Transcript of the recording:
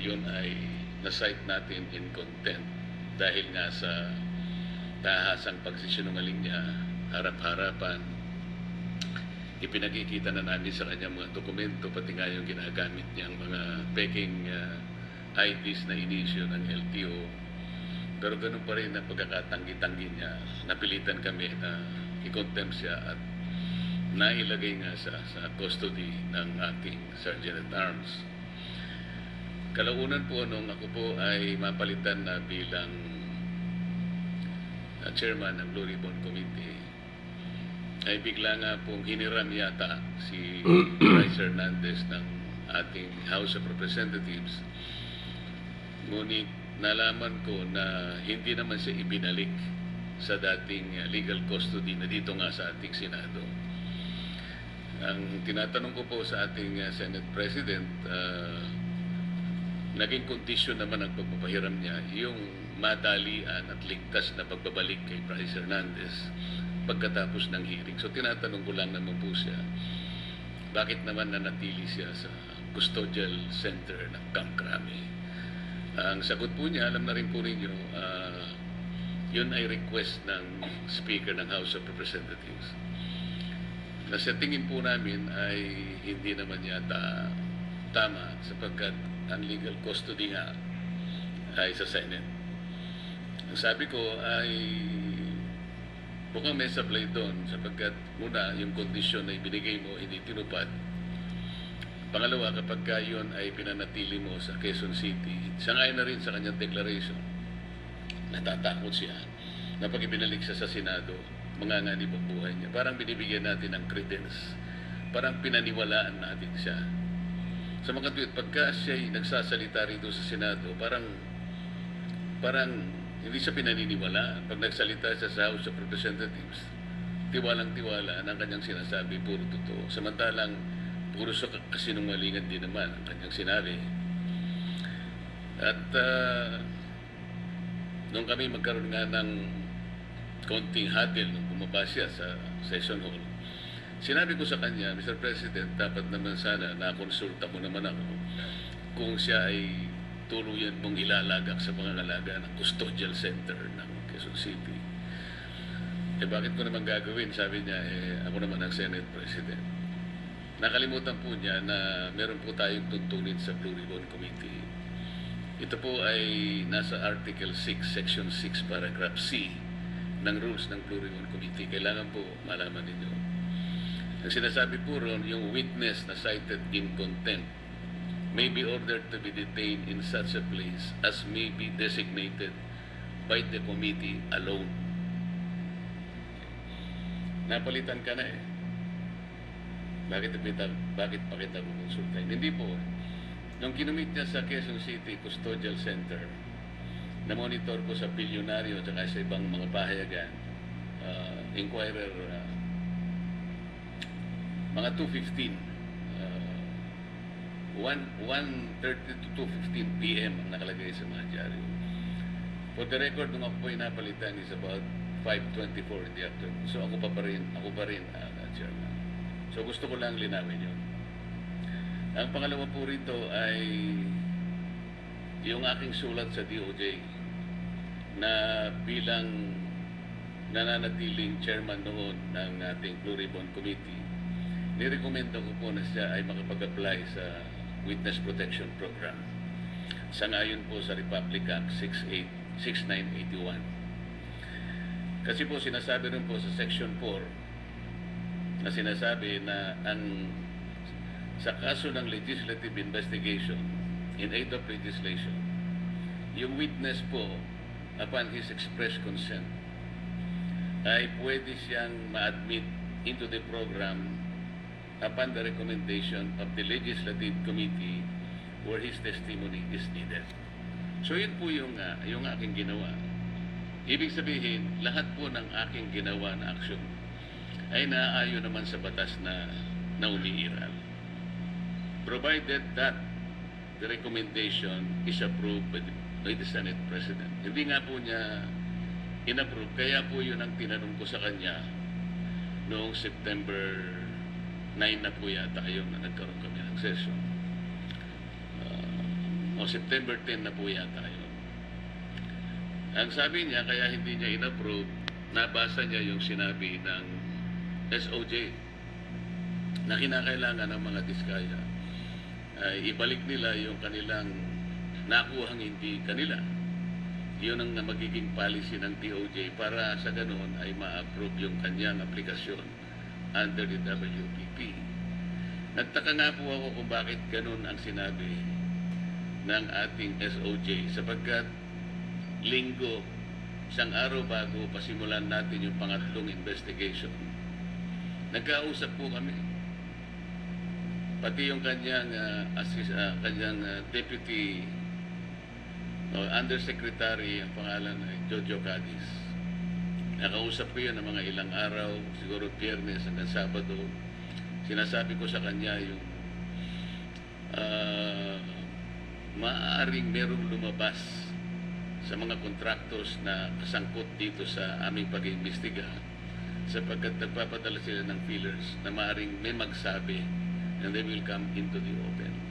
yun ay na-cite natin in contempt dahil nga sa tahasang pagsisinungaling niya, harap-harapan, ipinakikita na namin sa kanya mga dokumento, pati nga yung ginagamit niyang mga peking uh, IDs na inisyo ng LTO. Pero ganun pa rin ang pagkakatanggi-tanggi niya. Napilitan kami na i-contempt siya at nailagay nga sa, sa custody ng ating Sergeant at Arms. Kalaunan po nung ako po ay mapalitan na bilang uh, chairman ng Blue Ribbon Committee, ay bigla nga pong hiniram yata si Bryce Hernandez ng ating House of Representatives. Ngunit nalaman ko na hindi naman siya ibinalik sa dating uh, legal custody na dito nga sa ating Senado. Ang tinatanong ko po sa ating uh, Senate President, uh, naging kondisyon naman ang pagpapahiram niya yung madalian at ligtas na pagbabalik kay Bryce Hernandez pagkatapos ng hearing. So tinatanong ko lang naman po siya, bakit naman nanatili siya sa custodial center ng Camp Crame? Ang sagot po niya, alam na rin po ninyo, ah, yun ay request ng Speaker ng House of Representatives. Na sa tingin po namin ay hindi naman yata tama sapagkat ang legal custody nga ay sa Senate. Ang sabi ko ay mukhang may supply doon sapagkat muna yung kondisyon na ibinigay mo hindi tinupad. Pangalawa, kapag ka yun ay pinanatili mo sa Quezon City, sangayon na rin sa kanyang declaration, natatakot siya na pag ibinalik siya sa Senado, manganganib ang buhay niya. Parang binibigyan natin ng credence. Parang pinaniwalaan natin siya. Sa mga tweet, pagka siya nagsasalita rito sa Senado, parang parang hindi siya pinaniniwala. Pag nagsalita siya sa House of Representatives, tiwalang tiwala ang kanyang sinasabi, puro totoo. Samantalang, puro sa kasinungalingan din naman ang kanyang sinabi. At ah, nung kami magkaroon nga ng konting hadil nung bumaba siya sa session hall, sinabi ko sa kanya, Mr. President, dapat naman sana nakonsulta mo naman ako kung siya ay tuluyan mong ilalagak sa pangangalaga ng custodial center ng Quezon City. Eh bakit ko naman gagawin? Sabi niya, eh ako naman ang Senate President. Nakalimutan po niya na meron po tayong tuntunin sa Blue Ribbon Committee. Ito po ay nasa Article 6, Section 6, Paragraph C ng rules ng Blue Ribbon Committee. Kailangan po malaman ninyo. Ang sinasabi po ron, yung witness na cited in contempt may be ordered to be detained in such a place as may be designated by the committee alone. Napalitan ka na eh. Bakit, bakit pa kita kukonsultahin? Hindi po. Nung kinumit niya sa Quezon City Custodial Center, na-monitor ko sa bilyonaryo at sa ibang mga pahayagan, uh, Inquirer, uh, mga 215, uh, 1, 1.30 to 2.15 p.m. ang nakalagay sa mga dyaryo. For the record, nung ako po napalitan is about 5.24 in the afternoon. So ako pa, pa rin, ako pa rin, uh, Chairman. So gusto ko lang linawin yun. Ang pangalawa po rito ay yung aking sulat sa DOJ na bilang nananatiling chairman noon ng ating Blue Ribbon Committee, nirekomenda ko po na siya ay makapag-apply sa Witness Protection Program. Sangayon po sa Republic Act 68 6981. Kasi po sinasabi rin po sa Section 4 na sinasabi na ang sa kaso ng legislative investigation in aid of legislation, yung witness po upon his express consent ay pwede siyang ma-admit into the program upon the recommendation of the legislative committee where his testimony is needed. So yun po yung, uh, yung aking ginawa. Ibig sabihin, lahat po ng aking ginawa na aksyon ay naaayon naman sa batas na, na. Provided that the recommendation is approved by the, by the Senate President. Hindi nga po niya inapprove. Kaya po yun ang tinanong ko sa kanya noong September 9 na po yata yun na nagkaroon kami ng session. Uh, o September 10 na po yata yun. Ang sabi niya, kaya hindi niya inapprove, nabasa niya yung sinabi ng SOJ na kinakailangan ng mga diskaya ay ibalik nila yung kanilang nakuhang hindi kanila. Yun ang magiging policy ng DOJ para sa ganun ay ma-approve yung kanyang aplikasyon under the WPP. Nagtaka nga po ako kung bakit ganun ang sinabi ng ating SOJ sapagkat linggo, isang araw bago pasimulan natin yung pangatlong investigation, nagkausap po kami. Pati yung kanyang, ah, assist, ah, kanyang ah, deputy o undersecretary, ang pangalan ay Jojo Cadiz. Nakausap ko yun ng mga ilang araw, siguro biyernes hanggang Sabado. Sinasabi ko sa kanya yung ah, maaaring merong lumabas sa mga contractors na kasangkot dito sa aming pag-iimbestiga sapagkat nagpapadala sila ng fillers na maaaring may magsabi and they will come into the open.